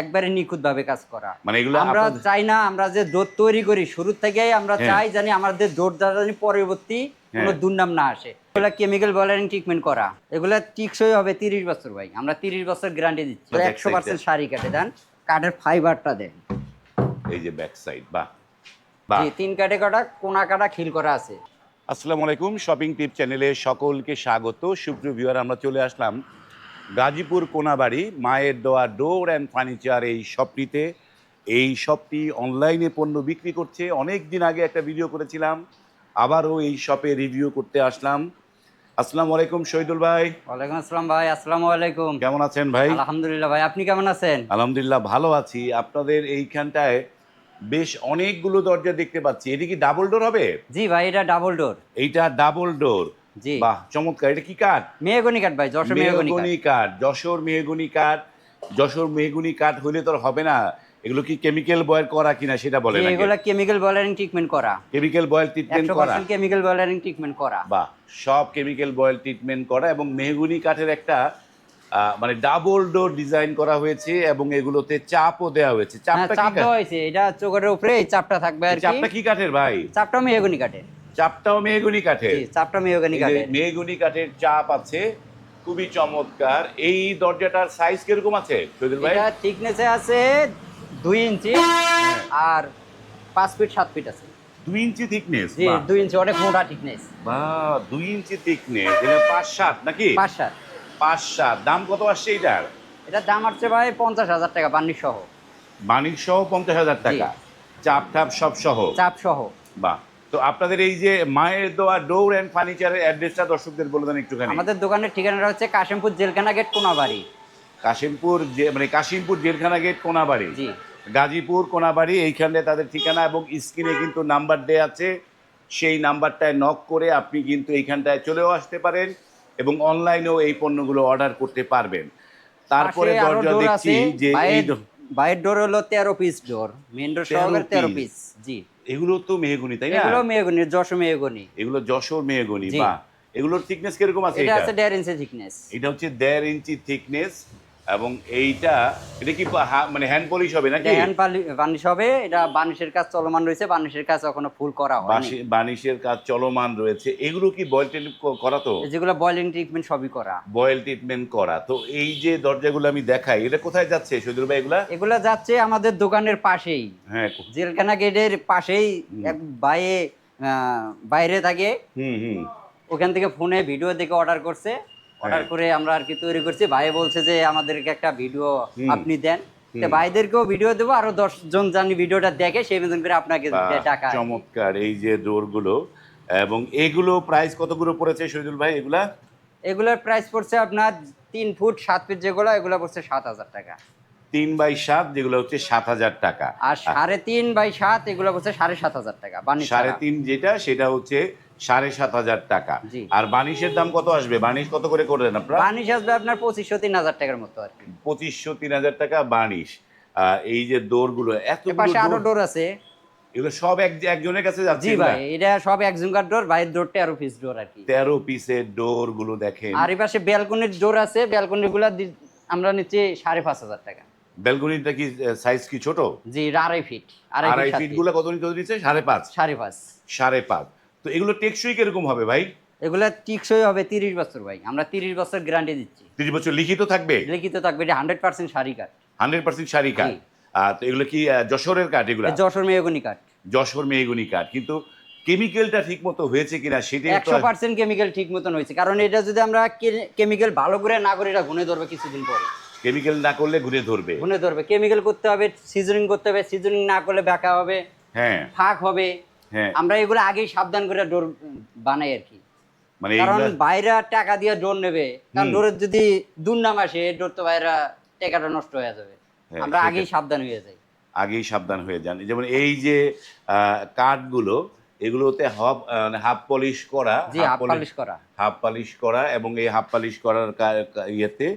একবারে নিখুঁত ভাবে কাজ করা। মানে এগুলো আমরা চাই না আমরা যে ডোর তৈরি করি শুরু থেকেই আমরা হ্যাঁ। চাই জানি আমাদের ডোর জানি পরবর্তী কোনো হ্যাঁ। দুর্নাম না আসে। এগুলা কেমিক্যাল বলারিং ট্রিটমেন্ট করা। এগুলা টিকসই হবে তিরিশ বছর ভাই। আমরা তিরিশ বছর গ্যারান্টি দিচ্ছি। একশো পার্সেন্ট শাড়ি কাটে দেন। কাঠের ফাইবারটা দেন। এই যে ব্যাক সাইড জি তিন কাটে কাটা কোনা কাটা খিল করা আছে। আসসালামু আলাইকুম শপিং টিপ চ্যানেলে সকলকে স্বাগত। সুপ্রিয় ভিউয়ার আমরা চলে আসলাম গাজীপুর কোনাবাড়ি মায়ের দেওয়া ডোর অ্যান্ড ফার্নিচার এই শপটিতে। এই শপটি অনলাইনে পণ্য বিক্রি করছে। অনেক দিন আগে একটা ভিডিও করেছিলাম আবারও এই শপে রিভিউ করতে আসলাম। আসসালামু আলাইকুম শহীদুল ভাই। ওয়ালাইকুম আসসালাম ভাই আসসালামু আলাইকুম। কেমন আছেন ভাই? আলহামদুলিল্লাহ ভাই আপনি কেমন আছেন? আলহামদুলিল্লাহ ভালো আছি। আপনাদের এইখানটায় বেশ অনেকগুলো দরজা দেখতে পাচ্ছি। এটা কি ডাবল ডোর হবে? জি ভাই এটা ডাবল ডোর। এইটা ডাবল ডোর। জি। বাহ চমৎকার। এটা কি কাঠ? মেহগনি কাঠ ভাই যশোর মেহগনি কাঠ। যশোর মেহগনি কাঠ। যশোর মেহগনি কাঠ হলে তো হবে না। এগুলো কি কেমিক্যাল বয়েল করা কিনা সেটা বলে জি, এগুলা কেমিক্যাল বলারিং ট্রিটমেন্ট করা। কেমিক্যাল বয়েল ট্রিটমেন্ট করা। পার্সেন্ট কেমিক্যাল বলারিং ট্রিটমেন্ট করা। বাহ সব কেমিক্যাল বয়েল ট্রিটমেন্ট করা এবং মেহগুনি কাঠের একটা আহ, মানে ডাবল ডোর ডিজাইন করা হয়েছে এবং এগুলোতে চাপও দেওয়া হয়েছে। হ্যাঁ চাপটা চাপ কি দেওয়া হয়েছে। এটা চোখের উপরে চাপটা থাকবে আর কি। চাপটা কি কাঠের ভাই? চাপটা মেহগনি কাঠের। চাপটাও মেহগুনি কাঠের। চাপটা মেহগনি কাঠের। মেহগুনি কাঠের চাপ আছে খুবই চমৎকার। এই দরজাটার সাইজ কীরকম আছে সৈদুল ভাই? এটা থিকনেসে আছে দুই ইঞ্চি আর পাঁচ ফিট সাত ফিট আছে। দুই ইঞ্চি থিকনেস জি দুই ইঞ্চি অনেক মোটা থিকনেস বা দুই ইঞ্চি থিকনেস এটা পাঁচ সাত নাকি? পাঁচ সাত। পাঁচ সাত। দাম কত আসছে এটার? এটার দাম আসছে ভাই পঞ্চাশ হাজার টাকা বান্নি সহ। বাণিজ্য সহ পঞ্চাশ হাজার টাকা। চাপ টাপ সব সহ? চাপ সহ। বাহ। তো আপনাদের এই যে মায়ের দোয়া ডোর অ্যান্ড ফার্নিচারের অ্যাড্রেসটা দর্শকদের বলে দেন একটুখানি। আমাদের দোকানের ঠিকানাটা হচ্ছে কাশিমপুর জেলখানা গেট কোনাবাড়ি। কাশিমপুর যে মানে কাশিমপুর জেলখানা গেট কোনাবাড়ি। জি। গাজীপুর কোনাবাড়ি এইখানে তাদের ঠিকানা এবং স্ক্রিনে কিন্তু নাম্বার দেয়া আছে। সেই নাম্বারটায় নক করে আপনি কিন্তু এইখানটায় চলেও আসতে পারেন এবং অনলাইনেও এই পণ্যগুলো অর্ডার করতে পারবেন। তারপরে দরজা দেখছি যে এই বাইরের- ডোর হলো তেরো পিস ডোর মেন ডোর 13 সহকারে তেরো। পিস জি। এগুলো তো মেহগুনি তাই না? এগুলো মেহগনি যশো মেহগনি। এগুলো যশোর মেহগুনি। বা এগুলোর থিকনেস কীরকম আছে এটা এটা? আছে দেড় ইঞ্চি থিকনেস এটা হচ্ছে দেড় ইঞ্চি থিকনেস এবং এইটা এটা কি মানে হ্যান্ড পলিশ হবে নাকি? হ্যান্ড বার্নিশ হবে এটা বানিশের কাজ চলমান রয়েছে বানিশের কাজ এখনও ফুল করা হয়নি। বানিশের কাজ চলমান রয়েছে। এগুলো কি বয়েল ট্রিটমেন্ট করা তো? যেগুলো বয়লিং ট্রিটমেন্ট সবই করা। বয়েল ট্রিটমেন্ট করা। তো এই যে দরজাগুলো আমি দেখাই এটা কোথায় যাচ্ছে সজুর ভাই এগুলা? এগুলো যাচ্ছে আমাদের দোকানের পাশেই। হ্যাঁ। জেলখানা গেটের পাশেই এক বাইরে বাইরে থাকে। হুম হুম। ওখান থেকে ফোনে ভিডিও দেখে অর্ডার করছে। অর্ডার করে আমরা আর কি তৈরি করছি। ভাই বলছে যে আমাদেরকে একটা ভিডিও আপনি দেন। ভাইদেরকেও ভিডিও দেবো। আরও দশ জন জানি ভিডিওটা দেখে সেই মতন করে আপনাকে টাকা চমৎকার। এই যে ডোরগুলো এবং এগুলো প্রাইস কতগুলো পড়েছে সজুল ভাই? এগুলা? এগুলোর প্রাইস পড়ছে আপনার তিন ফুট সাত ফিট যেগুলো এগুলো পড়ছে সাত হাজার টাকা। তিন বাই সাত যেগুলো হচ্ছে সাত হাজার টাকা। আর সাড়ে তিন বাই সাত এগুলো পড়ছে সাড়ে সাত হাজার টাকা সাড়ে তিন যেটা সেটা হচ্ছে সাড়ে সাত হাজার টাকা। জি। আর বানিশের দাম কত আসবে? বানিশ কত করে করলেন আপনারা? বানিশ আসবে আপনার পঁচিশশো তিন হাজার টাকার মতো আর কি। পঁচিশশো তিন হাজার টাকা বানিশ। আহ, এই যে দৌড়গুলো এত এর পাশে আরও ডোর আছে। এগুলো সব এক একজনের কাছে যাচ্ছে ভাই এটা সব একজনকার ডোর বাইরের ডোর তেরো পিস ডোর আর কি। তেরো পিসের ডোরগুলো দেখেন। আর এই পাশে ব্যালকনির ডোর আছে ব্যালকনি গুলা দি- আমরা নিচ্ছি সাড়ে পাঁচ হাজার টাকা। ব্যালকনিটা কি সাইজ কি ছোট? জি আড়াই ফিট আড়াই আড়াই ফিটগুলো কত নিতে দিচ্ছে? সাড়ে পাঁচ। সাড়ে পাঁচ। সাড়ে পাঁচ। তো এগুলো টেকসই কীরকম হবে ভাই? এগুলা টিকসই হবে তিরিশ বছর ভাই। আমরা তিরিশ বছর গ্যারান্টি দিচ্ছি। তিরিশ বছর লিখিত থাকবে? লিখিত থাকবে এটা হান্ড্রেড পার্সেন্ট শাড়ি কাঠ হান্ড্রেড পার্সেন্ট শাড়ি কাঠ তো এগুলো কি যশোরের কাঠ এগুলো? যশোর মেয়গনি কাঠ যশোর মেহগুনি কাঠ কিন্তু কেমিক্যালটা ঠিক মতো হয়েছে কিনা সেটাই তো একশো পার্সেন্ট কেমিক্যাল ঠিক মতন হয়েছে। কারণ এটা যদি আমরা কেমিক্যাল ভালো করে না করি এটা গুনে ধরবে কিছুদিন পরে। কেমিক্যাল না করলে ঘুরে ধরবে। গুনে ধরবে। কেমিক্যাল করতে হবে সিজনিং করতে হবে সিজনিং না করলে ব্যাকা হবে হ্যাঁ। ফাঁক হবে। আমরা এগুলো আগেই সাবধান করে ডোর বানাই আর কি। মানে কারণ বাইরা টাকা দিয়ে ডোর নেবে কারণ ডোরের যদি দুর্নাম আসে ডোর তো বাইরা টাকাটা নষ্ট হয়ে যাবে। হ্যাঁ, আমরা। আগেই সাবধান হয়ে যাই। আগেই সাবধান হয়ে যান। যেমন এই যে কাঠগুলো এগুলোতে হাফ হাফ পলিশ করা হাফ পালিশ করা। হাফ পালিশ করা এবং এই হাফ পালিশ করার ইয়েতে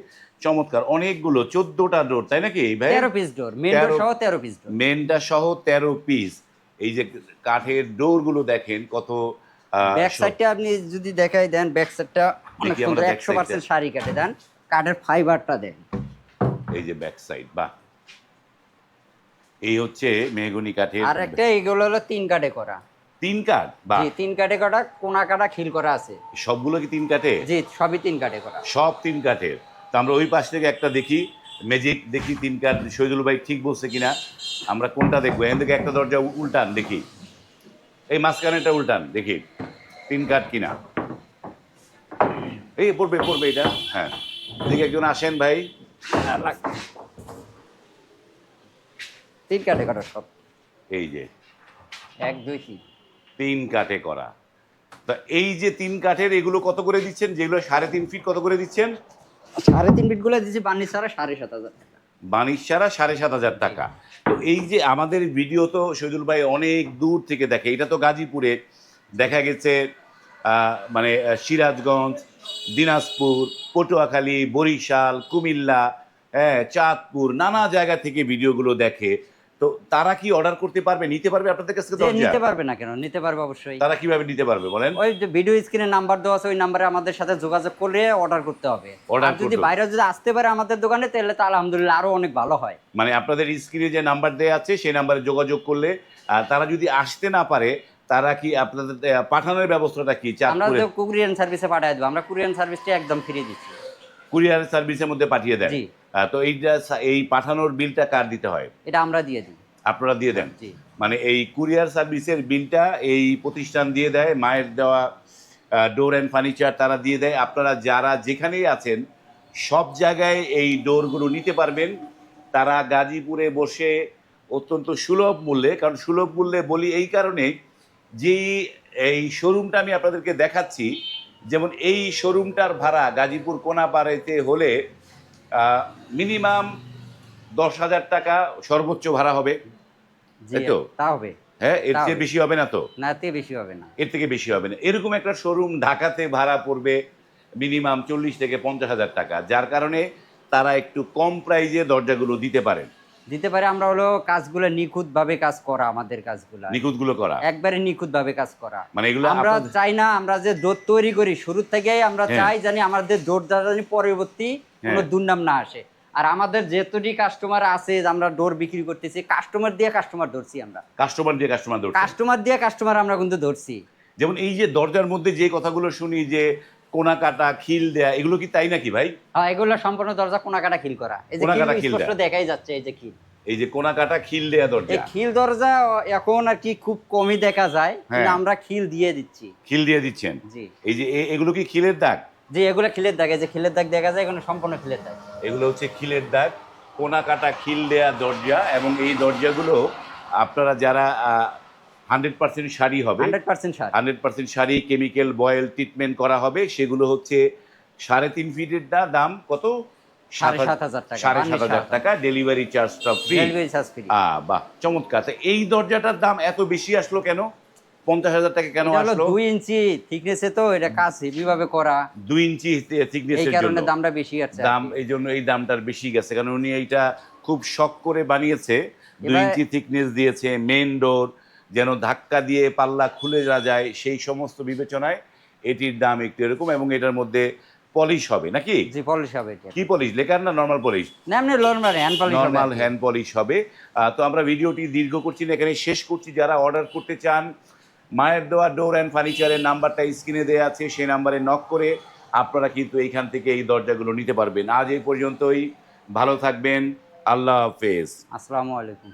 চমৎকার অনেকগুলো চোদ্দটা ডোর তাই নাকি ভাই? তেরো পিস ডোর মেন ডোর সহ তেরো পিস ডোর মেনটা সহ তেরো পিস এই যে কাঠের ডোরগুলো দেখেন কত ব্যাক সাইডটা আপনি যদি দেখাই দেন ব্যাক সাইডটা অনেক সুন্দর back একশো side পার্সেন্ট শাড়ি কাটে দেন কাঠের ফাইবারটা দেন। এই যে ব্যাক সাইড বাহ। এই হচ্ছে মেহগনি কাঠের আর একটা এগুলো হলো তিন কাটে করা। তিন কাঠ বা তিন কাটে করা কোনা কাটা খিল করা আছে। সবগুলো কি তিন কাঠে? জি সবই তিন কাটে করা। সব তিন কাঠের। তো আমরা ওই পাশ থেকে একটা দেখি ম্যাজিক দেখি তিন কাঠ শহীদুল ভাই ঠিক বলছে কিনা। আমরা কোনটা দেখব? এখান থেকে একটা দরজা উল্টান দেখি। এই মাঝখানেটা উল্টান দেখি। তিন কাঠ কিনা। এই পড়বে পড়বে এটা। হ্যাঁ। দেখি একজন আসেন ভাই। তিন কাটে করা সব? এই যে। এক দুই তিন। তিন কাঠে করা। তা এই যে তিন কাঠের এগুলো কত করে দিচ্ছেন? যেগুলো সাড়ে তিন ফিট কত করে দিচ্ছেন? সাড়ে তিন ফিটগুলো দিচ্ছি বান্নি ছাড়া সাড়ে সাত হাজার বানিশ ছাড়া সাড়ে সাত হাজার টাকা। তো এই যে আমাদের ভিডিও তো শহীদুল ভাই অনেক দূর থেকে দেখে, এটা তো গাজীপুরে দেখা গেছে মানে সিরাজগঞ্জ, দিনাজপুর, পটুয়াখালী, বরিশাল, কুমিল্লা হ্যাঁ চাঁদপুর, নানা জায়গা থেকে ভিডিওগুলো দেখে। তো তারা কি অর্ডার করতে পারবে নিতে পারবে আপনাদের কাছ নিতে পারবে না কেন? নিতে পারবে অবশ্যই। তারা কীভাবে নিতে পারবে বলেন? ওই যে ভিডিও স্ক্রিনে নাম্বার দেওয়া আছে ওই নাম্বারে আমাদের সাথে যোগাযোগ করে অর্ডার করতে হবে। আর যদি বাইরে যদি আসতে পারে আমাদের দোকানে তাহলে তো আলহামদুলিল্লাহ আরও অনেক ভালো হয়। মানে আপনাদের স্ক্রিনে যে নাম্বার দেওয়া আছে সেই নাম্বারে যোগাযোগ করলে তারা যদি আসতে না পারে তারা কি আপনাদের পাঠানোর ব্যবস্থাটা কি? আমরা তো কুরিয়ান সার্ভিসে পাঠিয়ে দেবো আমরা কুরিয়ান সার্ভিসটা একদম ফ্রি দিচ্ছি। কুরিয়ার সার্ভিসের মধ্যে পাঠিয়ে দেয় তো এইটা এই পাঠানোর বিলটা কার দিতে হয়? এটা আমরা দিয়ে দিই। আপনারা দিয়ে দেন? মানে এই কুরিয়ার সার্ভিসের বিলটা এই প্রতিষ্ঠান দিয়ে দেয় মায়ের দেওয়া ডোর অ্যান্ড ফার্নিচার তারা দিয়ে দেয়। আপনারা যারা যেখানেই আছেন সব জায়গায় এই ডোরগুলো নিতে পারবেন। তারা গাজীপুরে বসে অত্যন্ত সুলভ মূল্যে কারণ সুলভ মূল্যে বলি এই কারণে যে এই শোরুমটা আমি আপনাদেরকে দেখাচ্ছি যেমন এই শোরুমটার ভাড়া গাজীপুর কোনাপাড়াতে হলে মিনিমাম দশ হাজার টাকা সর্বোচ্চ ভাড়া হবে। তো? তা হবে। হ্যাঁ এর থেকে চেয়ে বেশি হবে না তো? না থেকে বেশি হবে না। এর থেকে বেশি হবে না। এরকম একটা শোরুম ঢাকাতে ভাড়া পড়বে মিনিমাম চল্লিশ থেকে পঞ্চাশ হাজার টাকা যার কারণে তারা একটু কম প্রাইজে দরজাগুলো দিতে পারেন। দিতে পারে আমরা হলো কাজগুলো নিখুঁত ভাবে কাজ করা আমাদের কাজগুলো। নিখুঁতগুলো করা? একবারে নিখুঁত ভাবে কাজ করা। মানে এগুলো আমরা চাই না আমরা যে দৌড় তৈরি করি শুরু থেকেই আমরা হ্যাঁ। চাই জানি আমাদের দৌড় জানি পরবর্তী কোনো হ্যাঁ। দুর্নাম না আসে। আর আমাদের যেতটি কাস্টমার আছে যে আমরা ডোর বিক্রি করতেছি কাস্টমার দিয়ে কাস্টমার ধরছি আমরা। কাস্টমার দিয়ে কাস্টমার ধরছে কাস্টমার দিয়ে কাস্টমার আমরা কিন্তু ধরছি। যেমন এই যে দরজার মধ্যে যে কথাগুলো শুনি যে কোনা কাটা খিল দেয়া এগুলো কি তাই নাকি ভাই? হ্যাঁ এগুলো সম্পূর্ণ দরজা কোনাকাটা খিল করা। এই যে কোনাকাটা খিল খিল স্পষ্ট দেখাই যাচ্ছে এই যে খিল। এই যে কোনা কাটা খিল দেয়া এই দরজা খিল দরজা এখন আর কি খুব কমই দেখা যায় কিন্তু হ্যাঁ। আমরা খিল দিয়ে দিচ্ছি। খিল দিয়ে দিচ্ছেন? জি। এই যে এগুলো কি খিলের দাগ? যে এগুলো খিলের দাগ এই যে খিলের দাগ দেখা যায় এখানে সম্পূর্ণ খিলের দাগ। এগুলো হচ্ছে খিলের দাগ কোনা কাটা খিল দেয়া দরজা এবং এই দরজাগুলো আপনারা যারা হান্ড্রেড পার্সেন্ট শাড়ি হবে। Hundred percent sir hundred percent sari chemical boil treatment করা হবে। সেগুলো হচ্ছে সাড়ে তিন ফিটের দাম কত? সাড়ে সাত হাজার টাকা, সাড়ে সাত হাজার টাকা। ডেলিভারি চার্জটা ফ্রি ডেলিভারি চার্জ ফ্রি আহ বাহ চমৎকার। এই দরজাটার দাম এত বেশি আসলো কেন? পঞ্চাশ হাজার টাকা কেন আসলো? দুই ইঞ্চি থিকনেসে তো এটা কাজ করা। দুই ইঞ্চি এই কারণে জন্য। দামটা বেশি আছে দাম এই জন্য এই দামটার বেশি গেছে। কারণ উনি এইটা খুব শখ করে বানিয়েছে। দুই ইঞ্চি থিকনেস দিয়েছে মেন ডোর যেন ধাক্কা দিয়ে পাল্লা খুলে না যায় সেই সমস্ত বিবেচনায় এটির দাম একটু এরকম এবং এটার মধ্যে পলিশ হবে নাকি? জি পলিশ হবে কি পলিশ লেখার না নর্মাল পলিশ না এমনি নর্মাল হ্যান্ড পলিশ হবে। নর্মাল হ্যান্ড পলিশ হবে। তো আমরা ভিডিওটি দীর্ঘ করছি না এখানে শেষ করছি। যারা অর্ডার করতে চান মায়ের দেওয়া ডোর অ্যান্ড ফার্নিচারের নাম্বারটা স্ক্রিনে দেওয়া আছে সেই নাম্বারে নক করে আপনারা কিন্তু এইখান থেকে এই দরজাগুলো নিতে পারবেন। আজ এই পর্যন্তই। ভালো থাকবেন। আল্লাহ হাফেজ। আসসালামু আলাইকুম।